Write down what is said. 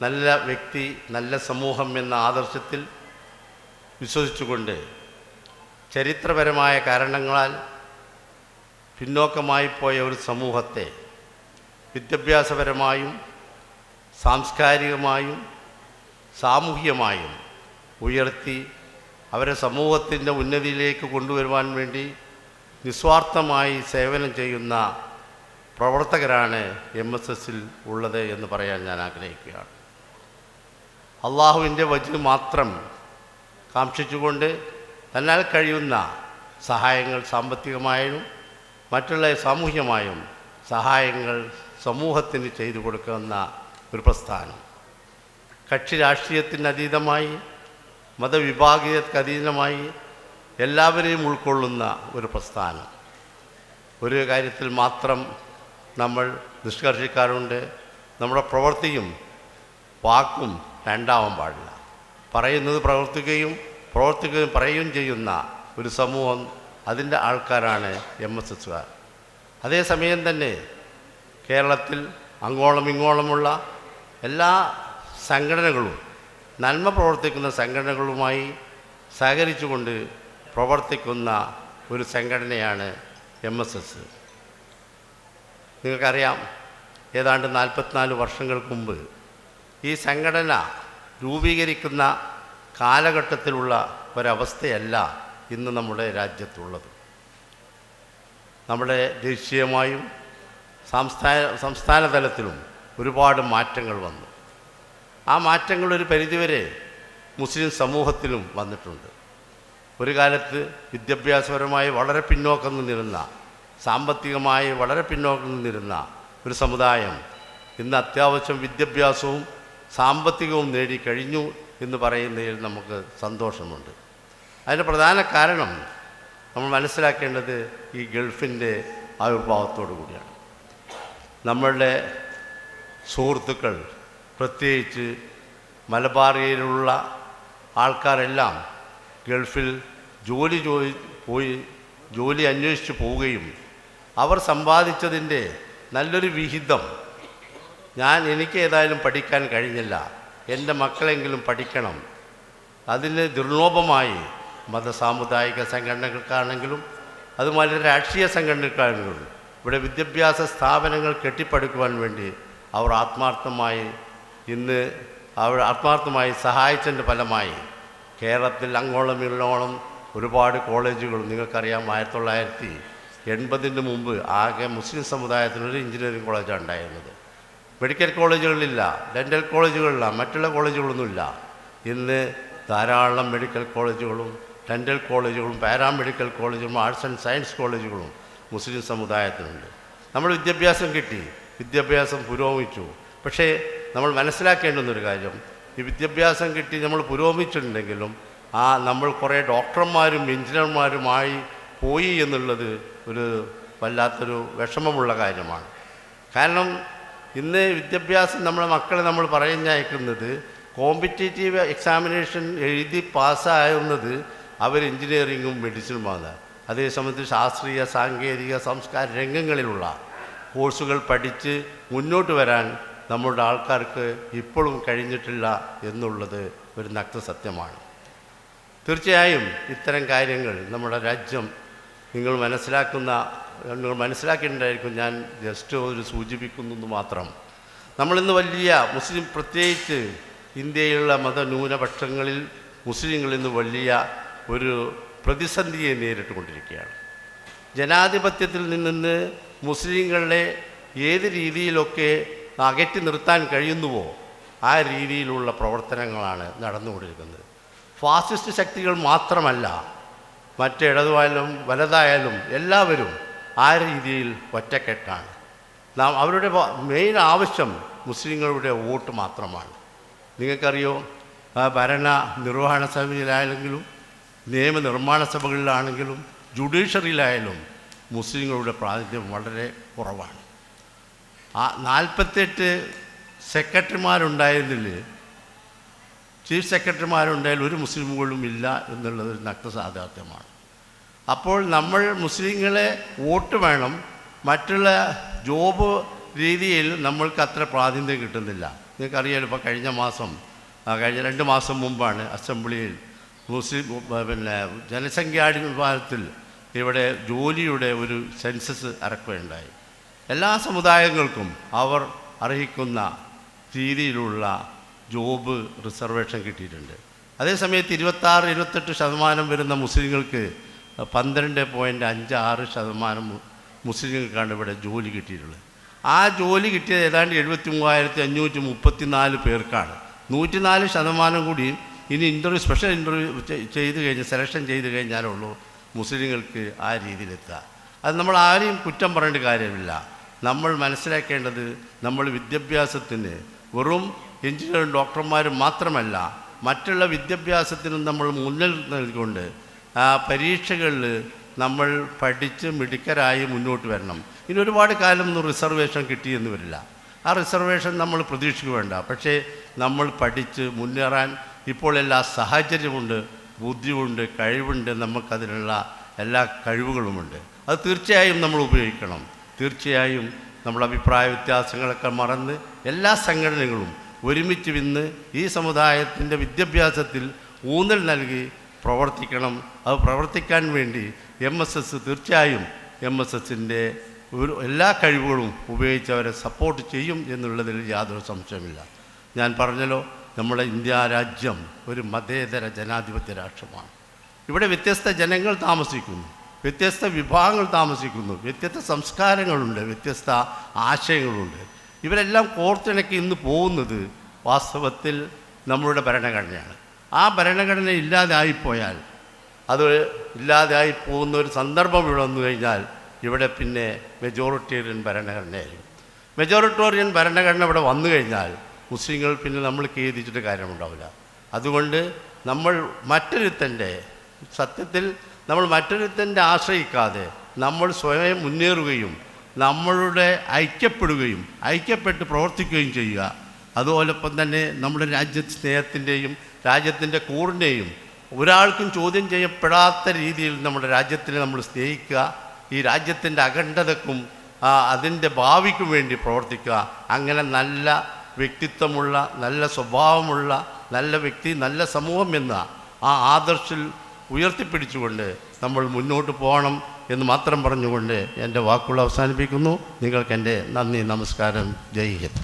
നല്ല വ്യക്തി നല്ല സമൂഹം എന്ന ആദർശത്തിൽ വിശ്വസിച്ചുകൊണ്ട് ചരിത്രപരമായ കാരണങ്ങളാൽ പിന്നോക്കമായി പോയ ഒരു സമൂഹത്തെ വിദ്യാഭ്യാസപരമായും സാംസ്കാരികമായും സാമൂഹികമായും ഉയർത്തി അവരെ സമൂഹത്തിന്റെ ഉന്നതിയിലേക്ക് കൊണ്ടുവരുവാൻ വേണ്ടി നിസ്വാർത്ഥമായി സേവനം ചെയ്യുന്ന പ്രവർത്തകരാണ് എം എസ് എസിൽ ഉള്ളത് എന്ന് പറയാൻ ഞാൻ ആഗ്രഹിക്കുകയാണ്. അള്ളാഹുവിന്റെ വചന മാത്രം കാക്ഷിച്ചുകൊണ്ട് തന്നാൽ കഴിയുന്ന സഹായങ്ങൾ സാമ്പത്തികമായും മറ്റുള്ള സാമൂഹ്യമായും സഹായങ്ങൾ സമൂഹത്തിന് ചെയ്തു കൊടുക്കുന്ന ഒരു പ്രസ്ഥാനം. കക്ഷി രാഷ്ട്രീയത്തിന് അതീതമായി മതവിഭാഗീയതയ്ക്ക് അതീതമായി എല്ലാവരെയും ഉൾക്കൊള്ളുന്ന ഒരു പ്രസ്ഥാനം. ഒരു കാര്യത്തിൽ മാത്രം നമ്മൾ നിഷ്കർഷിക്കാറുണ്ട്. നമ്മുടെ പ്രവൃത്തിയും വാക്കും രണ്ടാവാൻ പാടില്ല. പറയുന്നത് പ്രവർത്തിക്കുകയും പ്രവർത്തിക്കുകയും പറയുകയും ചെയ്യുന്ന ഒരു സമൂഹം അതിന്റെ ആൾക്കാരാണ് എം എസ് എസുകാർ അതേസമയം തന്നെ കേരളത്തിൽ അങ്ങോളം ഇങ്ങോളമുള്ള എല്ലാ സംഘടനകളും നന്മ പ്രവർത്തിക്കുന്ന സംഘടനകളുമായി സഹകരിച്ചുകൊണ്ട് പ്രവർത്തിക്കുന്ന ഒരു സംഘടനയാണ് എം എസ് എസ്. നിങ്ങൾക്കറിയാം ഏതാണ്ട് നാൽപ്പത്തിനാല് വർഷങ്ങൾക്ക് മുമ്പ് ഈ സംഘടന രൂപീകരിക്കുന്ന കാലഘട്ടത്തിലുള്ള ഒരവസ്ഥയല്ല ഇന്ന് നമ്മുടെ രാജ്യത്തുള്ളത്. നമ്മുടെ ദേശീയമായും സംസ്ഥാന സംസ്ഥാന തലത്തിലും ഒരുപാട് മാറ്റങ്ങൾ വന്നു. ആ മാറ്റങ്ങൾ ഒരു പരിധിവരെ മുസ്ലിം സമൂഹത്തിലും വന്നിട്ടുണ്ട്. ഒരു കാലത്ത് വിദ്യാഭ്യാസപരമായി വളരെ പിന്നോക്കം നിന്നിരുന്ന സാമ്പത്തികമായി വളരെ പിന്നോക്കം നിന്നിരുന്ന ഒരു സമുദായം ഇന്ന് അത്യാവശ്യം വിദ്യാഭ്യാസവും സാമ്പത്തികവും നേടിക്കഴിഞ്ഞു എന്ന് പറയുന്നതിൽ നമുക്ക് സന്തോഷമുണ്ട്. അതിന്റെ പ്രധാന കാരണം നമ്മൾ മനസ്സിലാക്കേണ്ടത് ഈ ഗൾഫിന്റെ ആവിർഭാവത്തോടു കൂടിയാണ്. നമ്മളുടെ സുഹൃത്തുക്കൾ പ്രത്യേകിച്ച് മലബാറിയയിലുള്ള ആൾക്കാരെല്ലാം ഗൾഫിൽ ജോലി ജോലി പോയി ജോലി അന്വേഷിച്ച് പോവുകയും അവർ സമ്പാദിച്ചതിന്റെ നല്ലൊരു വിഹിതം ഞാൻ എനിക്ക് ഏതായാലും പഠിക്കാൻ കഴിഞ്ഞില്ല. എന്റെ മക്കളെങ്കിലും പഠിക്കണം. അതിന് ദുർലോഭമായി മതസാമുദായിക സംഘടനകൾക്കാണെങ്കിലും അതുപോലെ രാഷ്ട്രീയ സംഘടനകൾക്കാണെങ്കിലും ഇവിടെ വിദ്യാഭ്യാസ സ്ഥാപനങ്ങൾ കെട്ടിപ്പടുക്കുവാൻ വേണ്ടി അവർ ആത്മാർത്ഥമായി ഇന്ന് അവർ ആത്മാർത്ഥമായി സഹായിച്ചതിന്റെ ഫലമായി കേരളത്തിൽ അങ്ങോളം ഇങ്ങോളം ഒരുപാട് കോളേജുകൾ നിങ്ങൾക്കറിയാം ആയിരത്തി തൊള്ളായിരത്തി എൺപതിന് മുമ്പ് ആകെ മുസ്ലിം സമുദായത്തിനൊരു എഞ്ചിനീയറിംഗ് കോളേജാണ് ഉണ്ടായിരുന്നത്. മെഡിക്കൽ കോളേജുകളിലില്ല ഡെന്റൽ കോളേജുകളില്ല മറ്റുള്ള കോളേജുകളൊന്നുമില്ല. ഇന്ന് ധാരാളം മെഡിക്കൽ കോളേജുകളും ഡെന്റൽ കോളേജുകളും പാരാമെഡിക്കൽ കോളേജുകളും ആർട്സ് ആൻഡ് സയൻസ് കോളേജുകളും മുസ്ലിം സമുദായത്തിനുണ്ട്. നമ്മൾ വിദ്യാഭ്യാസം കിട്ടി വിദ്യാഭ്യാസം പുരോഗമിച്ചു. പക്ഷേ നമ്മൾ മനസ്സിലാക്കേണ്ടുന്നൊരു കാര്യം ഈ വിദ്യാഭ്യാസം കിട്ടി നമ്മൾ പുരോഗമിച്ചിട്ടുണ്ടെങ്കിലും ആ നമ്മൾ കുറേ ഡോക്ടർമാരും എഞ്ചിനീയർമാരുമായി പോയി എന്നുള്ളത് ഒരു വല്ലാത്തൊരു വിഷമമുള്ള കാര്യമാണ്. കാരണം ഇന്ന് വിദ്യാഭ്യാസം നമ്മളെ മക്കളെ നമ്മൾ പറയുന്നയക്കുന്നത് കോമ്പറ്റേറ്റീവ് എക്സാമിനേഷൻ എഴുതി പാസ്സാകുന്നത് അവർ എഞ്ചിനീയറിങ്ങും മെഡിസിനുമാണ്. അതേസമയത്ത് ശാസ്ത്രീയ സാങ്കേതിക സംസ്കാര രംഗങ്ങളിലുള്ള കോഴ്സുകൾ പഠിച്ച് മുന്നോട്ട് വരാൻ നമ്മുടെ ആൾക്കാർക്ക് ഇപ്പോഴും കഴിഞ്ഞിട്ടില്ല എന്നുള്ളത് ഒരു നഗ്നസത്യമാണ് തീർച്ചയായും ഇത്തരം കാര്യങ്ങൾ നമ്മുടെ രാജ്യം നിങ്ങൾ മനസ്സിലാക്കുന്ന നിങ്ങൾ മനസ്സിലാക്കിയിട്ടുണ്ടായിരിക്കും ഞാൻ ജസ്റ്റ് ഒരു സൂചിപ്പിക്കുന്നു മാത്രം. നമ്മളിന്ന് വലിയ മുസ്ലിം പ്രത്യേകിച്ച് ഇന്ത്യയിലുള്ള മതന്യൂനപക്ഷങ്ങളിൽ മുസ്ലിങ്ങൾ ഇന്ന് വലിയ ഒരു പ്രതിസന്ധിയെ നേരിട്ട് കൊണ്ടിരിക്കുകയാണ് ജനാധിപത്യത്തിൽ നിന്ന് മുസ്ലിങ്ങളെ ഏത് രീതിയിലൊക്കെ അകറ്റി നിർത്താൻ കഴിയുന്നുവോ ആ രീതിയിലുള്ള പ്രവർത്തനങ്ങളാണ് നടന്നുകൊണ്ടിരിക്കുന്നത്. ഫാസിസ്റ്റ് ശക്തികൾ മാത്രമല്ല മറ്റിടതുവായാലും വലതായാലും എല്ലാവരും ആ രീതിയിൽ ഒറ്റക്കെട്ടാണ്. നാം അവരുടെ മെയിൻ ആവശ്യം മുസ്ലിങ്ങളുടെ വോട്ട് മാത്രമാണ്. നിങ്ങൾക്കറിയോ ഭരണ നിർവഹണ സഭയിലായാലെങ്കിലും നിയമനിർമ്മാണ സഭകളിലാണെങ്കിലും ജുഡീഷ്യറിയിലായാലും മുസ്ലിങ്ങളുടെ പ്രാതിനിധ്യം വളരെ കുറവാണ്. ആ നാൽപ്പത്തെട്ട് സെക്രട്ടറിമാരുണ്ടായിരുന്നില്ല ചീഫ് സെക്രട്ടറിമാരുണ്ടായാൽ ഒരു മുസ്ലിമുകളും ഇല്ല എന്നുള്ളത് നഗ്നസാധാർത്ഥ്യമാണ് അപ്പോൾ നമ്മൾ മുസ്ലിങ്ങളെ വോട്ട് വേണം. മറ്റുള്ള ജോബ് രീതിയിൽ നമ്മൾക്ക് അത്ര പ്രാതിനിധ്യം കിട്ടുന്നില്ല. നിങ്ങൾക്കറിയാലോ ഇപ്പോൾ കഴിഞ്ഞ മാസം കഴിഞ്ഞ രണ്ട് മാസം മുമ്പാണ് അസംബ്ലിയിൽ മുസ്ലിം പിന്നെ ജനസംഖ്യാടി വിഭാഗത്തിൽ ഇവിടെ ജോലിയുടെ ഒരു സെൻസസ് ഇറക്കുകയുണ്ടായി. എല്ലാ സമുദായങ്ങൾക്കും അവർ അർഹിക്കുന്ന രീതിയിലുള്ള ജോബ് റിസർവേഷൻ കിട്ടിയിട്ടുണ്ട്. അതേസമയത്ത് ഇരുപത്താറ് ഇരുപത്തെട്ട് ശതമാനം വരുന്ന മുസ്ലിങ്ങൾക്ക് പന്ത്രണ്ട് പോയിന്റ് അഞ്ച് ആറ് ശതമാനം മുസ്ലിങ്ങൾക്കാണ് ഇവിടെ ജോലി കിട്ടിയിട്ടുള്ളത്. ആ ജോലി കിട്ടിയത് ഏതാണ്ട് എഴുപത്തി മൂവായിരത്തി അഞ്ഞൂറ്റി മുപ്പത്തി നാല് പേർക്കാണ്. നൂറ്റിനാല് ശതമാനം കൂടി ഇനി ഇന്റർവ്യൂ സ്പെഷ്യൽ ഇന്റർവ്യൂ ചെയ്ത് കഴിഞ്ഞ് സെലക്ഷൻ ചെയ്ത് കഴിഞ്ഞാലുള്ളൂ മുസ്ലിങ്ങൾക്ക് ആ രീതിയിലെത്തുക. അത് നമ്മൾ ആരെയും കുറ്റം പറയേണ്ട കാര്യമില്ല. നമ്മൾ മനസ്സിലാക്കേണ്ടത് നമ്മൾ വിദ്യാഭ്യാസത്തിന് വെറും എഞ്ചിനീയറും ഡോക്ടർമാരും മാത്രമല്ല മറ്റുള്ള വിദ്യാഭ്യാസത്തിനും നമ്മൾ മുന്നിൽ നൽകിക്കൊണ്ട് ആ പരീക്ഷകളിൽ നമ്മൾ പഠിച്ച് മിടുക്കരായി മുന്നോട്ട് വരണം. ഇനി ഒരുപാട് കാലം ഒന്നും റിസർവേഷൻ കിട്ടിയെന്ന് വരില്ല. ആ റിസർവേഷൻ നമ്മൾ പ്രതീക്ഷിക്കുക വേണ്ട. പക്ഷേ നമ്മൾ പഠിച്ച് മുന്നേറാൻ ഇപ്പോൾ എല്ലാ സാഹചര്യമുണ്ട് ബുദ്ധിയുണ്ട് കഴിവുണ്ട് നമുക്കതിനുള്ള എല്ലാ കഴിവുകളുമുണ്ട്. അത് തീർച്ചയായും നമ്മൾ ഉപയോഗിക്കണം. തീർച്ചയായും നമ്മൾ അഭിപ്രായ വ്യത്യാസങ്ങളൊക്കെ മറന്ന് എല്ലാ സംഘടനകളും ഒരുമിച്ച് ഇന്ന് ഈ സമുദായത്തിന്റെ വിദ്യാഭ്യാസത്തിൽ ഊന്നൽ നൽകി പ്രവർത്തിക്കണം. അത് പ്രവർത്തിക്കാൻ വേണ്ടി എം എസ് എസ് തീർച്ചയായും എം എസ് എസിന്റെ ഒരു എല്ലാ കഴിവുകളും ഉപയോഗിച്ച് അവരെ സപ്പോർട്ട് ചെയ്യും എന്നുള്ളതിൽ യാതൊരു സംശയമില്ല ഞാൻ പറഞ്ഞല്ലോ നമ്മുടെ ഇന്ത്യ രാജ്യം ഒരു മതേതര ജനാധിപത്യ രാഷ്ട്രമാണ്. ഇവിടെ വ്യത്യസ്ത ജനങ്ങൾ താമസിക്കുന്നു വ്യത്യസ്ത വിഭാഗങ്ങൾ താമസിക്കുന്നു വ്യത്യസ്ത സംസ്കാരങ്ങളുണ്ട് വ്യത്യസ്ത ആശയങ്ങളുണ്ട്. ഇവരെല്ലാം കോർത്തിണക്കി ഇന്ന് പോകുന്നത് വാസ്തവത്തിൽ നമ്മളുടെ ഭരണഘടനയാണ്. ആ ഭരണഘടന ഇല്ലാതായിപ്പോയാൽ അത് ഇല്ലാതായി പോകുന്ന ഒരു സന്ദർഭം ഇവിടെ വന്നു കഴിഞ്ഞാൽ ഇവിടെ പിന്നെ മെജോറിറ്റേറിയൻ ഭരണഘടനയായിരിക്കും. മെജോറിറ്റോറിയൻ ഭരണഘടന ഇവിടെ വന്നു കഴിഞ്ഞാൽ മുസ്ലിങ്ങൾ പിന്നെ നമ്മൾ ഖേദിച്ചിട്ട് കാര്യമുണ്ടാവില്ല. അതുകൊണ്ട് നമ്മൾ മറ്റൊരുത്തന്റെ സത്യത്തിൽ നമ്മൾ മറ്റൊരുത്തന്റെ ആശ്രയിക്കാതെ നമ്മൾ സ്വയം മുന്നേറുകയും നമ്മളുടെ ഐക്യപ്പെടുകയും ഐക്യപ്പെട്ട് പ്രവർത്തിക്കുകയും ചെയ്യുക അതുപോലൊപ്പം തന്നെ നമ്മുടെ രാജ്യ സ്നേഹത്തിന്റെയും രാജ്യത്തിന്റെ കൂറിന്റെയും ഒരാൾക്കും ചോദ്യം ചെയ്യപ്പെടാത്ത രീതിയിൽ നമ്മുടെ രാജ്യത്തിനെ നമ്മൾ സ്നേഹിക്കുക ഈ രാജ്യത്തിന്റെ അഖണ്ഡതക്കും അതിന്റെ ഭാവിക്കും വേണ്ടി പ്രവർത്തിക്കുക. അങ്ങനെ നല്ല വ്യക്തിത്വമുള്ള നല്ല സ്വഭാവമുള്ള നല്ല വ്യക്തി നല്ല സമൂഹം എന്ന ആ ആദർശിൽ ഉയർത്തിപ്പിടിച്ചുകൊണ്ട് നമ്മൾ മുന്നോട്ട് പോകണം എന്ന് മാത്രം പറഞ്ഞുകൊണ്ട് എന്റെ വാക്കുകൾ അവസാനിപ്പിക്കുന്നു. നിങ്ങൾക്ക് എന്റെ നന്ദി നമസ്കാരം. ജയ് ഹിന്ദ്.